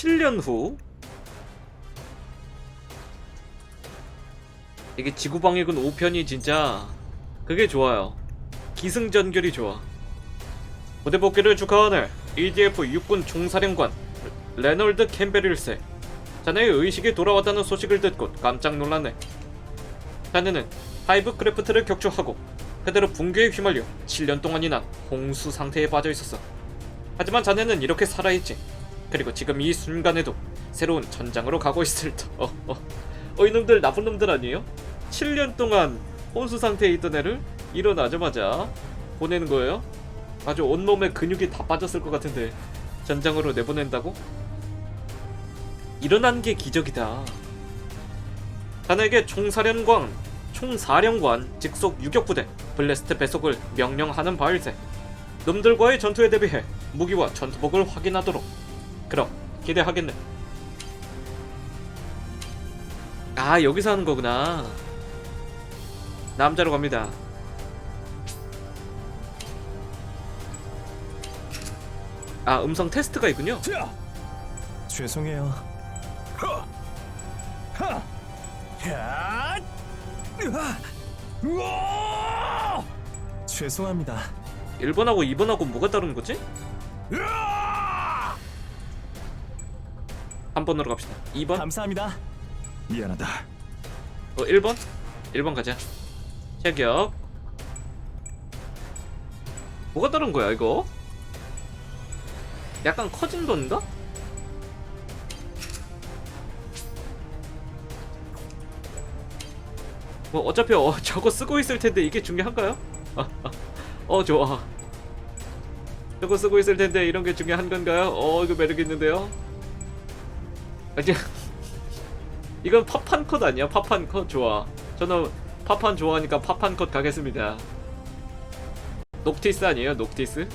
7년 후 이게 지구방위군 5편이 진짜 그게 좋아요. 기승전결이 좋아. 부대 복귀를 축하하네. EDF 육군 총사령관 레널드 캠베릴세. 자네의 의식이 돌아왔다는 소식을 듣고 깜짝 놀랐네. 자네는 하이브 크래프트를 격추하고 그대로 붕괴에 휘말려 7년 동안이나 홍수 상태에 빠져 있었어. 하지만 자네는 이렇게 살아있지. 그리고 지금 이 순간에도 새로운 전장으로 가고 있을 터. 어, 어. 어 이놈들 나쁜 놈들 아니에요? 7년 동안 혼수 상태에 있던 애를 일어나자마자 보내는 거예요? 아주 온몸에 근육이 다 빠졌을 것 같은데 전장으로 내보낸다고? 일어난 게 기적이다. 자네에게 총사령관, 총사령관 직속 유격부대 블레스트 배속을 명령하는 바일세. 놈들과의 전투에 대비해 무기와 전투복을 확인하도록. 그럼 기대하겠네. 아 여기서 하는 거구나. 남자로 갑니다. 아 음성 테스트가 있군요. 자, 죄송해요. 죄송합니다. 1번하고 2번하고 뭐가 다른 거지? 한 번으로 갑시다. 2번? 감사합니다. 미안하다. 어 1번? 1번 가자. 체격. 뭐가 다른 거야 이거? 약간 커진 건가? 뭐 어차피 어, 저거 쓰고 있을 텐데 이게 중요한가요? 어 좋아. 저거 쓰고 있을 텐데 이런 게 중요한 건가요? 어 이거 매력 있는데요. 아, 이제 이건 파판 컷 아니야? 파판 컷 좋아. 저는 파판 좋아하니까 파판 컷 가겠습니다. 녹티스 아니에요? 녹티스?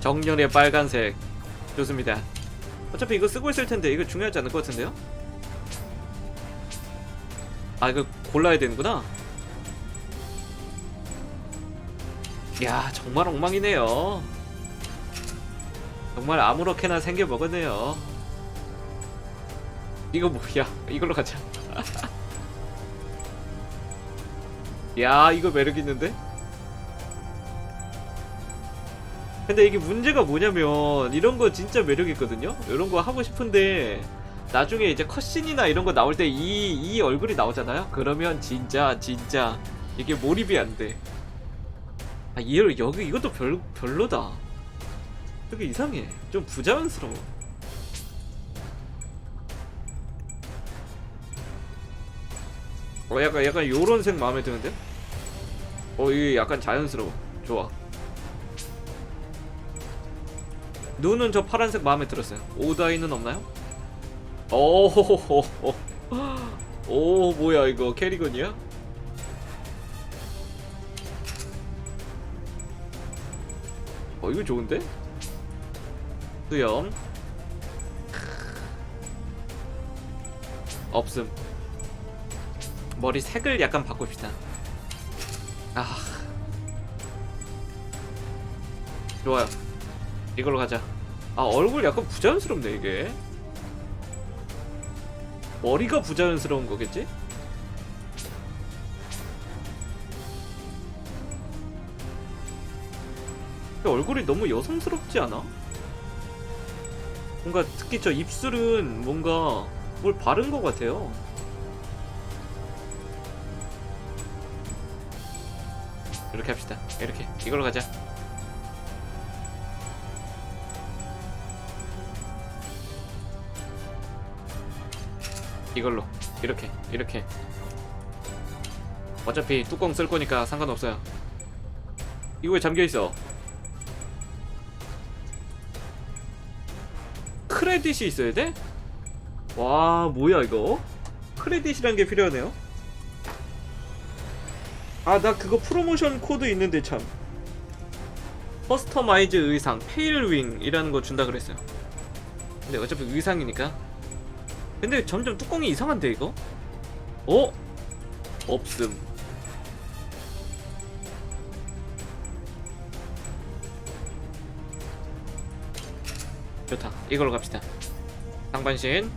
정렬의 빨간색 좋습니다. 어차피 이거 쓰고 있을 텐데 이거 중요하지 않을 것 같은데요? 아 이거 골라야 되는구나. 야 정말 엉망이네요. 정말 아무렇게나 생겨 먹었네요. 이거 뭐야? 이걸로 가자. 야 이거 매력 있는데? 근데 이게 문제가 뭐냐면 이런 거 진짜 매력 있거든요. 이런 거 하고 싶은데 나중에 이제 컷신이나 이런 거 나올 때 이 이 얼굴이 나오잖아요. 그러면 진짜 진짜 이게 몰입이 안 돼. 아, 이 여기 이것도 별 별로다. 되게 이상해. 좀 부자연스러워. 어, 약간 약간 요런 색 마음에 드는데? 어, 이게 약간 자연스러워. 좋아. 눈은 저 파란색 마음에 들었어요. 오다이는 없나요? 오호호호. 오, 뭐야 이거 캐리건이야? 어, 이거 좋은데? 수염. 없음. 머리 색을 약간 바꿉시다. 아. 좋아요. 이걸로 가자. 아, 얼굴 약간 부자연스럽네, 이게. 머리가 부자연스러운 거겠지? 얼굴이 너무 여성스럽지 않아? 뭔가 특히 저 입술은 뭔가 뭘 바른 것 같아요. 이렇게 합시다. 이렇게 이걸로 가자. 이걸로 이렇게 이렇게. 어차피 뚜껑 쓸 거니까 상관없어요. 이거 왜 잠겨 있어? 크레딧이 있어야 돼? 와 뭐야 이거? 크레딧이란 게 필요하네요. 아 나 그거 프로모션 코드 있는데 참. 커스터마이즈 의상 페일윙이라는 거 준다 그랬어요. 근데 어차피 의상이니까. 근데 점점 뚜껑이 이상한데 이거? 어? 없음. 좋다. 이걸로 갑시다. 상반신.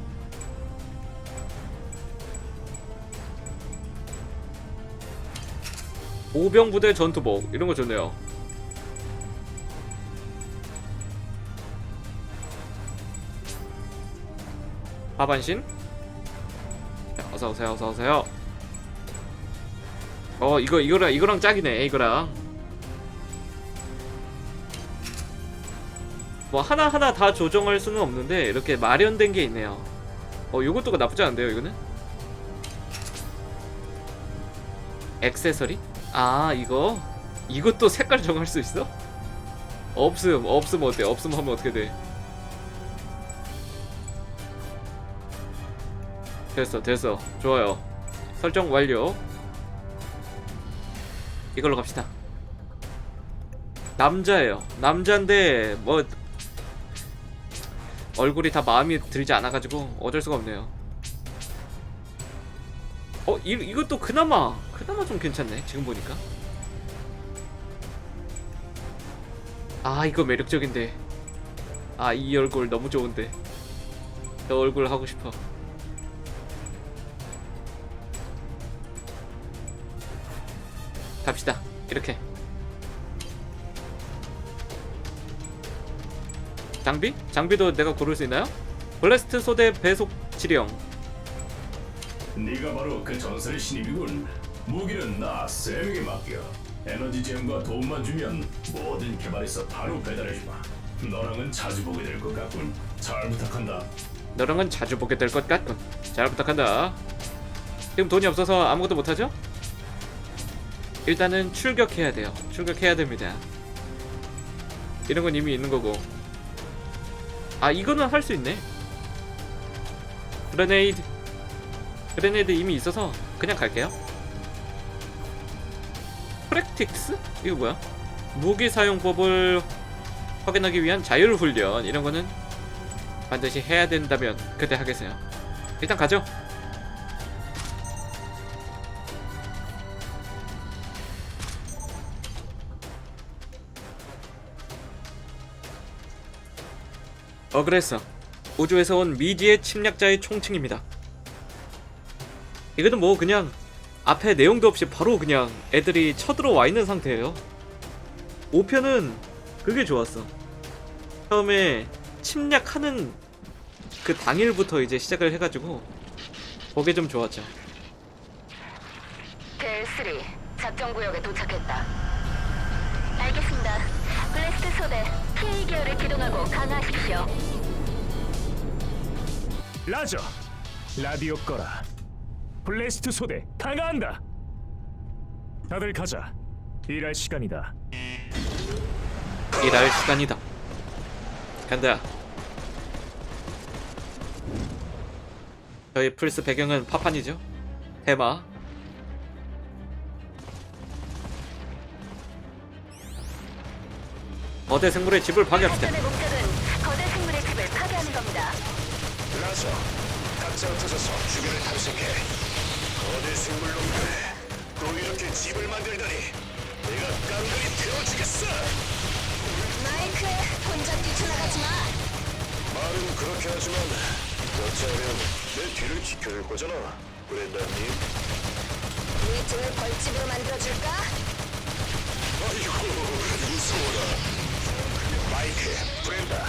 오병부대 전투복. 이런 거 좋네요. 하반신. 자, 어서 오세요 어서 오세요. 어 이거 이거랑 이거랑 짝이네 이거랑 뭐 하나하나 다 조정할 수는 없는데 이렇게 마련된 게 있네요. 어 요것도 나쁘지 않은데요 이거는? 액세서리? 아 이거? 이것도 색깔 정할 수 있어? 없음 없음 어때? 없음 하면 어떻게 돼? 됐어 됐어. 좋아요. 설정 완료. 이걸로 갑시다. 남자예요. 남자인데 뭐 얼굴이 다 마음에 들지 않아가지고 어쩔 수가 없네요. 어 이, 이것도 그나마 그나마 좀 괜찮네 지금 보니까. 아 이거 매력적인데. 아 이 얼굴 너무 좋은데. 저 얼굴 하고 싶어. 갑시다. 이렇게 장비? 장비도 내가 고를 수 있나요? 블래스트 소대 배속 지령 네가 바로 그 전설의 신입이군. 무기는 나 쌤에게 맡겨. 에너지 잼과 도움만 주면 모든 개발에서 바로 배달해주마. 너랑은 자주 보게 될 것 같군. 잘 부탁한다. 너랑은 자주 보게 될 것 같군 잘 부탁한다 지금 돈이 없어서 아무것도 못하죠? 일단은 출격해야 돼요 출격해야 됩니다 이런 건 이미 있는 거고 아 이거는 할 수 있네 그레네이드 그레네이드 이미 있어서 그냥 갈게요 프랙틱스? 이거 뭐야? 무기 사용법을 확인하기 위한 자율 훈련 이런 거는 반드시 해야 된다면 그때 하겠어요. 일단 가죠. 어그레서 우주에서 온 미지의 침략자의 총칭입니다. 이거는 뭐 그냥 앞에 내용도 없이 바로 그냥 애들이 쳐들어와 있는 상태예요. 5편은 그게 좋았어. 처음에 침략하는 그 당일부터 이제 시작을 해가지고 그게 좀 좋았죠. 델3 작전 구역에 도착했다. 알겠습니다. 블래스트 소대 PA 기어를 기동하고 강화하십시오. 라저 라디오 꺼라 블레스트 소대 강화한다 다들 가자 일할 시간이다 일할 시간이다. 간다. 저희 플스 배경은 파판이죠. 테마. 거대 생물의 집을 파괴합시다. 작전의 목적은 거대 생물의 집을 파괴하는 겁니다. 라저, 각자 흩어져서 주변을 탐색해. 거대 생물놈들, 또 이렇게 집을 만들다니. 내가 깡그리 태워주겠어. 마이크, 혼자 뛰쳐나가지 마. 말은 그렇게 하지만 여차하면 내 뒤를 지켜줄 거잖아. 브렌다님. 우리 등을 벌집으로 만들어줄까? 아이고 무서워라. 마이크, 브렌다,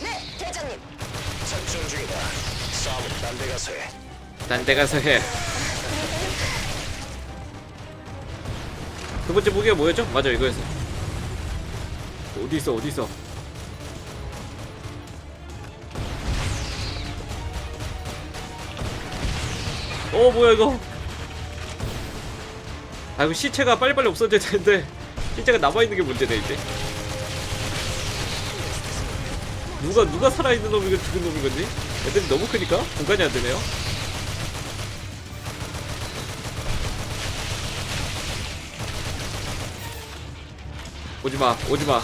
네, 대장님. 작전 중이다. 싸움은 딴데 가서 해. 난데 가서 해. 두 번째 무기가 뭐였죠? 맞아 이거였어. 어디 있어 어디 있어? 어 뭐야 이거? 아 이거 시체가 빨리빨리 없어져야 되는데 시체가 남아 있는 게 문제네 이제. 누가 누가 살아 있는 놈이고 죽은 놈인 건지? 애들이 너무 크니까 공간이 안 되네요. 오지마 오지마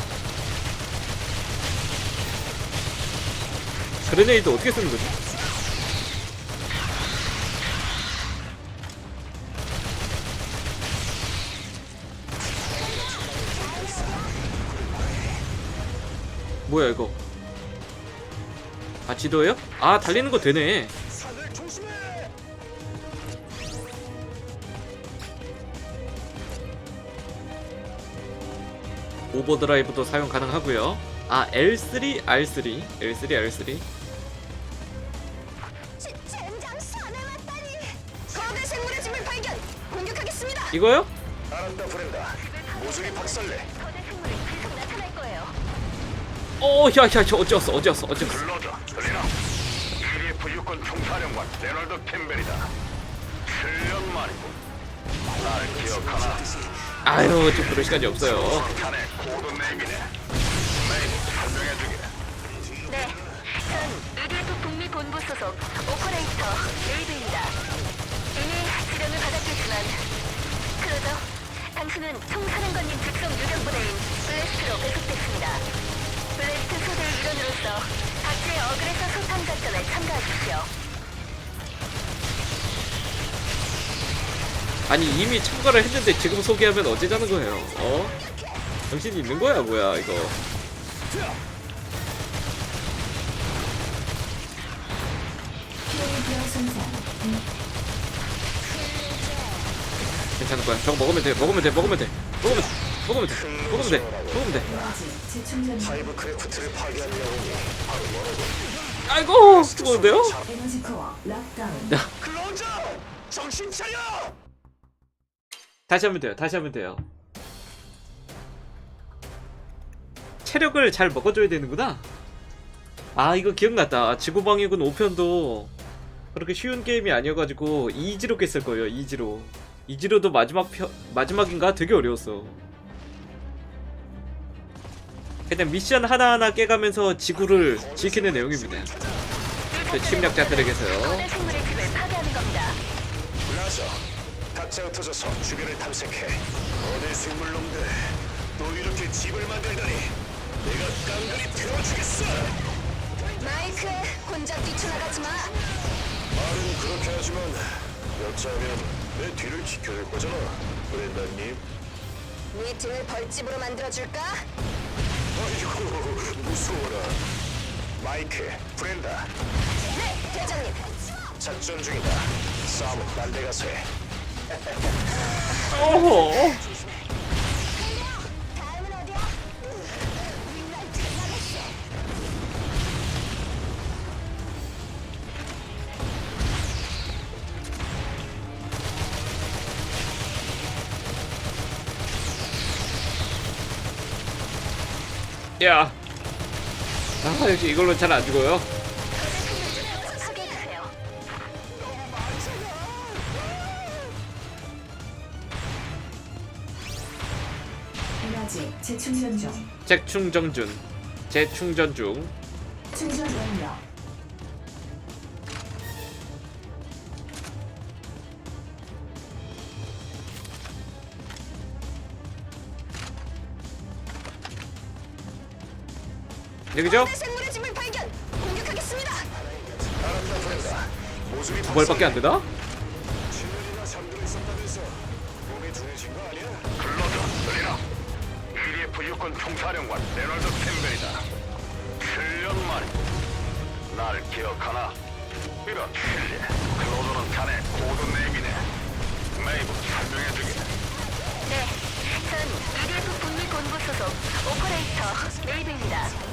그레네이드 어떻게 쓰는 거지? 뭐야 이거 아 지도요? 아 달리는 거 되네. 오버드라이브도 사용 가능하고요 아 L3, R3 L3, R3 제- 젠장 산에 왔다니. 거대 생물의 짐을 발견. 공격하겠습니다. 이거요? 알았다 브렌다. 모조리 박살내. 어, 야, 야, 저 어찌었어, 어찌었어, 어찌었어. 불러줘 들리나? EDF 육군 총사령관 레널드 캠벨이다 7년 만이고 날 기억하나? 아유, 좀 그럴 시간이 없어요. 메인 설명해주게 네, 전 EDF 북미 본부 소속 오퍼레이터 레이드입니다. 이미 지령을 받았겠지만, 그러죠. 당신은 총사령관님 직속 유령 부대인 블레스트로 배속됐습니다. 소대 일원으로서 각지의 어그레서 소탕 작전에 참가하십시오. 아니, 이미 참가를 했는데 지금 소개하면 어쩌자는 거예요, 어? 정신이 있는 거야, 뭐야, 이거. 괜찮을 거야. 저거 먹으면 돼, 먹으면 돼, 먹으면 돼. 먹으면 돼, 먹으면 돼, 먹으면 돼, 먹으면 돼. 하이브 크래프트를 파괴한 영웅이 아이고, 죽었는데요? 에너지 코어 락다운 클로저 정신 차려. 다시 하면 돼요, 다시 하면 돼요. 체력을 잘 먹어줘야 되는구나. 아, 이거 기억났다. 지구방위군 5편도 그렇게 쉬운 게임이 아니어가지고 이지로 깼을 거예요, 이지로. 이지로도 마지막 편, 마지막인가? 되게 어려웠어. 그냥 미션 하나하나 깨가면서 지구를 지키는 내용입니다. 그 침략자들에게서요. 라저 각자 흩어져서 주변을 탐색해. 어딜 생물놈들 또 이렇게 집을 만들다니. 내가 깡그리 태워주겠어. 마이크, 혼자 뛰쳐나가지 마. 말은 그렇게 하지만 여차하면 내 뒤를 지켜야 될 거잖아. 브렌다님. 네 등을 벌집으로 만들어줄까? 아이고 무서워라. 마이크, 브렌다. 네, 대장님. 작전 중이다. 싸움은 딴데 가서 해. 어허. 야. 아, 역시 이걸로 잘 안 죽어요. 에너지 재충전 중 재충전 중. 재충전 중. 충전 완료 여기죠? 생물의 짐을 발견. 공격하겠습니다. 두 발밖에 안 되나? 신문이나 잠들어 있었다면서 몸이 둔해진 거 아니야? 불러줘 들리나? EDF 육군 총사령관 레널드 캠벨이다 7년 만이고 날 기억하나? 이런 실례 클로저는 자네 코드 네임이네 메이브 설명해주게 네, 전 EDF 북미 본부 소속 오퍼레이터 레이드입니다.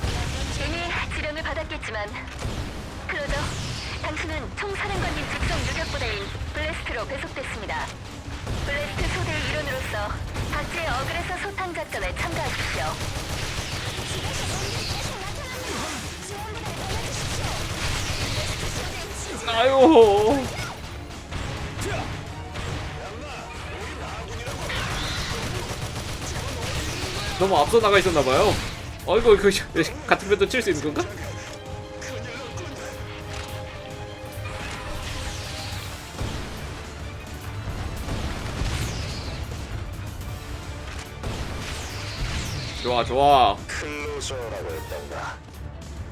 지령을 받았겠지만, 그러죠. 당신은 총사령관님 직속 유격부대인 블레스트로 배속됐습니다. 블레스트 소대 일원으로서 각지의 어그레서 소탕 작전에 참가하십시오. 아유. 너무 앞서 나가 있었나 봐요. 어이구, 그 같은 편도 칠 수 있는 건가? 좋아, 좋아. 클로저라고 했단다.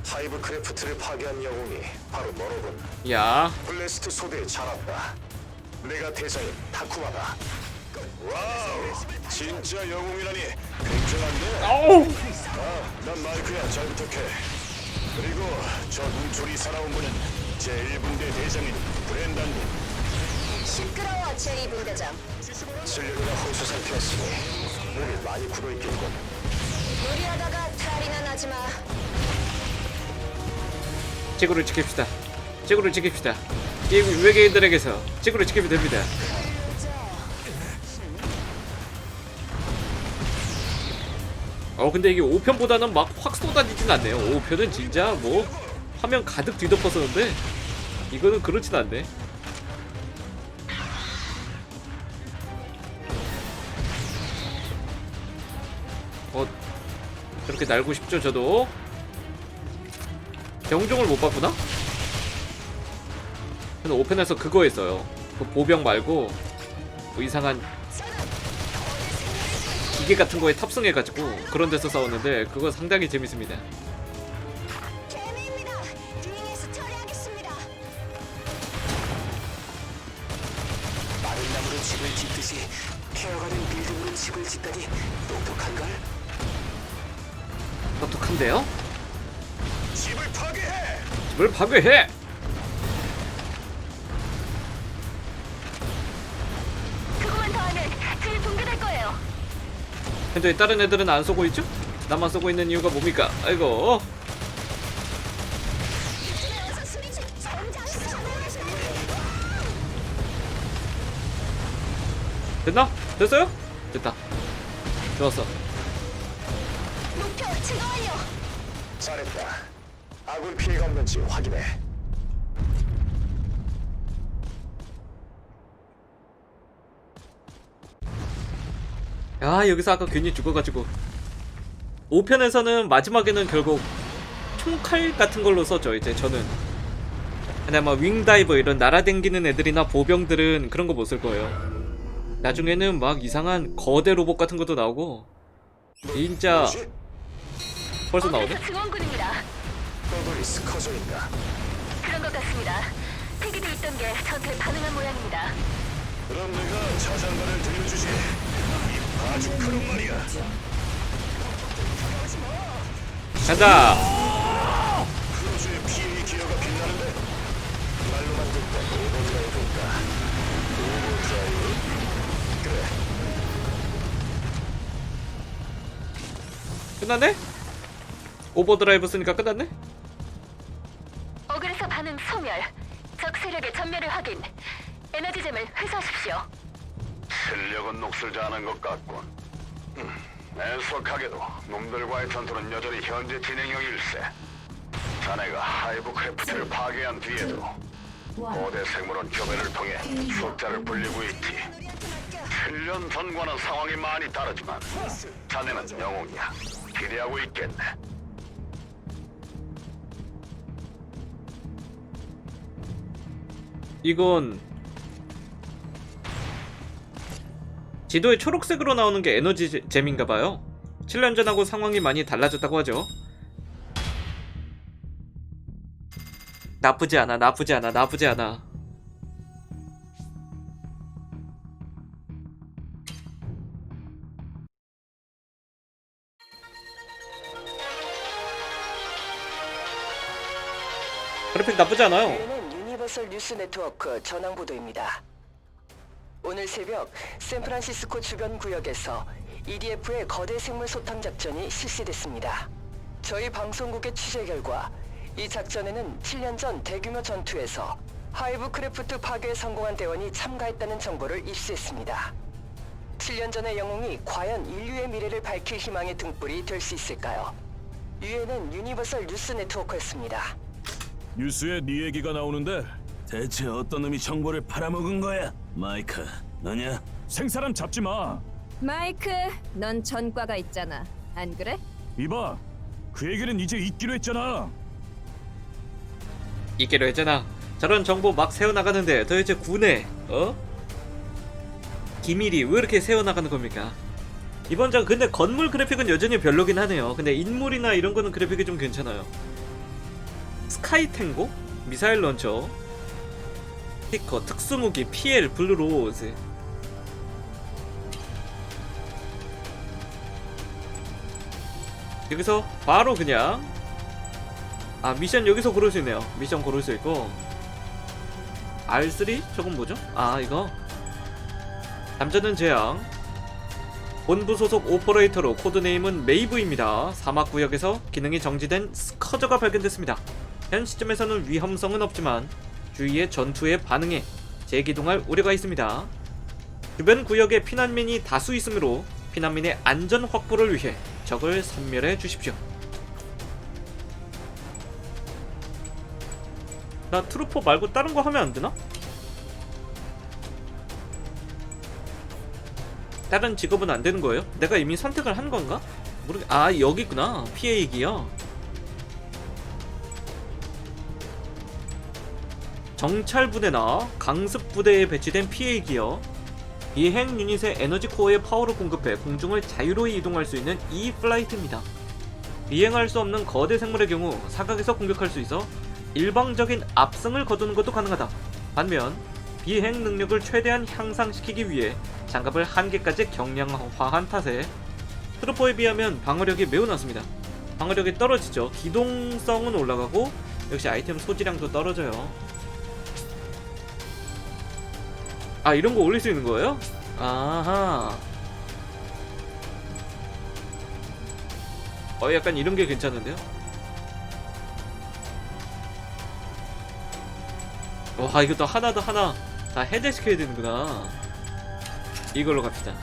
하이브 크래프트를 파괴한 영웅이 바로 너로군. 야, 블레스트 소대에 자랐다. 내가 대장인 타쿠마다. 와우, 진짜 영웅이라니 굉장한데. 아우. 아, 난 마이크야. 잘 부탁해. 그리고 저 눈초리 살아온 분은 제1분대 대장인 브렌단님. 시끄러워 제2분 대장. 실력이나 허수 상태였으니 몸이 많이 굳어있겠군. 무리하다가 탈이나 나지 마. 지구를 지킵시다. 지구를 지킵시다. 이 외계인들에게서 지구를 지키면 됩니다. 어 근데 이게 5편보다는 막 확 쏟아지진 않네요. 5편은 진짜 뭐 화면 가득 뒤덮었었는데 이거는 그렇진 않네. 어 저렇게 날고 싶죠 저도. 경종을 못 봤구나? 근데 오펜에서 그거 했어요. 그 보병 말고 뭐 이상한 기계 같은 거에 탑승해가지고 그런 데서 싸웠는데 그거 상당히 재밌습니다. 똑똑한데요? 집을 파괴해! 집을 파괴해! 그것만 더 하면 질 붕괴될 거예요. 근데 왜 다른 애들은 안 쏘고 있죠? 나만 쏘고 있는 이유가 뭡니까? 아이고 됐나? 됐어요? 됐다. 좋았어. 제거 완료. 잘했다. 아군 피해가 없는지 확인해. 야 여기서 아까 괜히 죽어가지고 5편에서는 마지막에는 결국 총칼 같은 걸로 썼죠 이제 저는 근데 아마 윙다이버 이런 날아댕기는 애들이나 보병들은 그런 거 못 쓸 거예요 나중에는 막 이상한 거대 로봇 같은 것도 나오고 진짜 뭐지? 벌써 나오네? 증원군입니다. 더블리스 커져있다. 그런 것 같습니다. 폐기돼 있던 게 전투에 반응한 모양입니다. 그럼 내가 자장가를 들려주지. 이 바주크는 말이야. 간다 크루즈의 피해 기여가 빛나는데 말로만 듣던 오버드라이브인가? 오버드라이브? 그래, 끝났네? 오버드라이브 쓰니까 끝났네? 어그레서 반응 소멸. 적 세력의 전멸을 확인. 에너지잼을 회수하십시오. 실력은 녹슬지 않은 것 같군. 음, 애석하게도 놈들과의 전투는 여전히 현재 진행형 일세. 자네가 하이브 크래프트를 파괴한 뒤에도 원. 거대 생물원 교배를 통해 숫자를 불리고 있지. 7년 전과는 상황이 많이 다르지만 자네는 영웅이야. 기대하고 있겠네. 이건 지도에 초록색으로 나오는 게 에너지 잼인가 봐요. 7년 전하고 상황이 많이 달라졌다고 하죠. 나쁘지 않아, 나쁘지 않아, 나쁘지 않아. 그래픽 나쁘지 않아요. 유니버설 뉴스 네트워크 전황 보도입니다. 오늘 새벽 샌프란시스코 주변 구역에서 EDF의 거대 생물 소탕 작전이 실시됐습니다. 저희 방송국의 취재 결과 이 작전에는 7년 전 대규모 전투에서 하이브 크래프트 파괴에 성공한 대원이 참가했다는 정보를 입수했습니다. 7년 전의 영웅이 과연 인류의 미래를 밝힐 희망의 등불이 될 수 있을까요? 유엔은 유니버설 뉴스 네트워크였습니다. 뉴스에 네 얘기가 나오는데 대체 어떤 놈이 정보를 팔아먹은 거야? 마이크, 너냐? 생사람 잡지 마. 마이크, 넌 전과가 있잖아. 안 그래? 이봐, 그 얘기는 이제 잊기로 했잖아. 있기로 했잖아. 저런 정보 막 새어나가는데 도대체 군에 어? 기밀이 왜 이렇게 새어나가는 겁니까? 이번 장 근데 건물 그래픽은 여전히 별로긴 하네요. 근데 인물이나 이런 거는 그래픽이 좀 괜찮아요. 스카이 탱고? 미사일 런처? 스티커, 특수무기, PL, 블루로즈 여기서 바로 그냥 아 미션 여기서 고를 수 있네요. 미션 고를 수 있고. R3? 저건 뭐죠? 아 이거. 남자는 재앙 본부 소속 오퍼레이터로 코드네임은 메이브입니다. 사막구역에서 기능이 정지된 스커저가 발견됐습니다 현 시점에서는 위험성은 없지만 주위의 전투에 반응해 재기동할 우려가 있습니다 주변 구역에 피난민이 다수 있으므로 피난민의 안전 확보를 위해 적을 섬멸해 주십시오 나 트루퍼 말고 다른 거 하면 안 되나? 다른 직업은 안 되는 거예요? 내가 이미 선택을 한 건가? 모르겠. 아 여기 있구나. 피해이기요. 정찰 부대나 강습 부대에 배치된 피해이기요. 비행 유닛의 에너지 코어에 파워를 공급해 공중을 자유로이 이동할 수 있는 이 플라이트입니다. 비행할 수 없는 거대 생물의 경우 사각에서 공격할 수 있어 일방적인 압승을 거두는 것도 가능하다. 반면 비행 능력을 최대한 향상시키기 위해 장갑을 한 개까지 경량화한 탓에 트루퍼에 비하면 방어력이 매우 낮습니다. 방어력이 떨어지죠. 기동성은 올라가고 역시 아이템 소지량도 떨어져요. 아 이런 거 올릴 수 있는 거예요? 아하. 어 약간 이런 게 괜찮은데요? 와 이것도 하나도 하나 다 해제시켜야 되는구나 이걸로 갑시다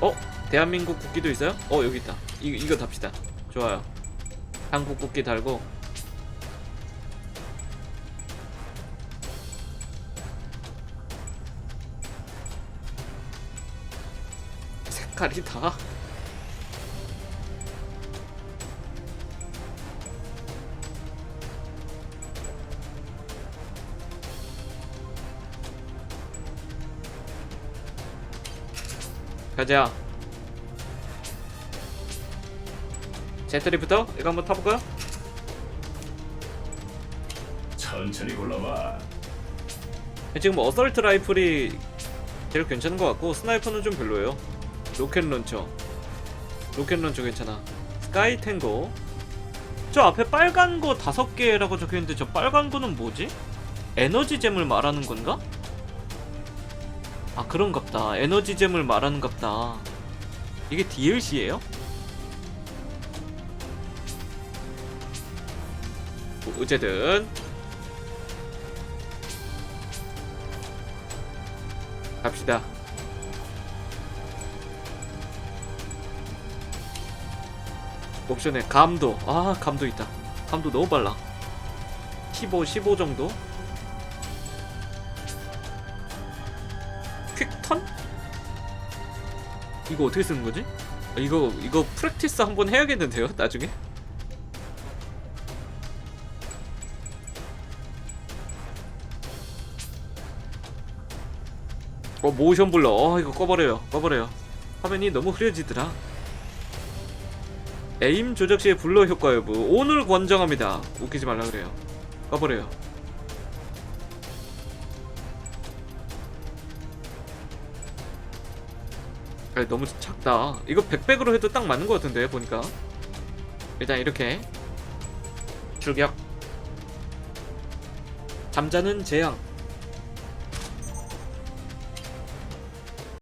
어? 대한민국 국기도 있어요? 어 여기 있다 이, 이거 답시다 좋아요 한국 국기 달고 색깔이 다 가자 제트리부터 이거 한번 타볼까요? 천천히 골라봐. 지금 어설트 라이플이 제일 괜찮은 것 같고 스나이퍼는 좀 별로예요 로켓 런처 로켓 런처 괜찮아 스카이 탱고 저 앞에 빨간 거 다섯 개라고 적혀있는데 저 빨간 거는 뭐지? 에너지잼을 말하는 건가? 아 그런갑다 에너지잼을 말하는갑다 이게 DLC예요? 뭐, 어쨌든 갑시다. 옵션에 감도. 아, 감도 있다. 감도 너무 빨라. 15, 15 정도? 퀵턴? 이거 어떻게 쓰는 거지? 아, 이거 이거 프랙티스 한번 해야겠는데요, 나중에? 어 모션 블러 어 이거 꺼버려요 꺼버려요 화면이 너무 흐려지더라 에임 조작 시의 블러 효과 여부. 오늘 권장합니다. 웃기지 말라 그래요. 꺼버려요. 아, 너무 작다. 이거 백백으로 해도 딱 맞는 것 같은데 보니까. 일단 이렇게. 출격. 잠자는 재앙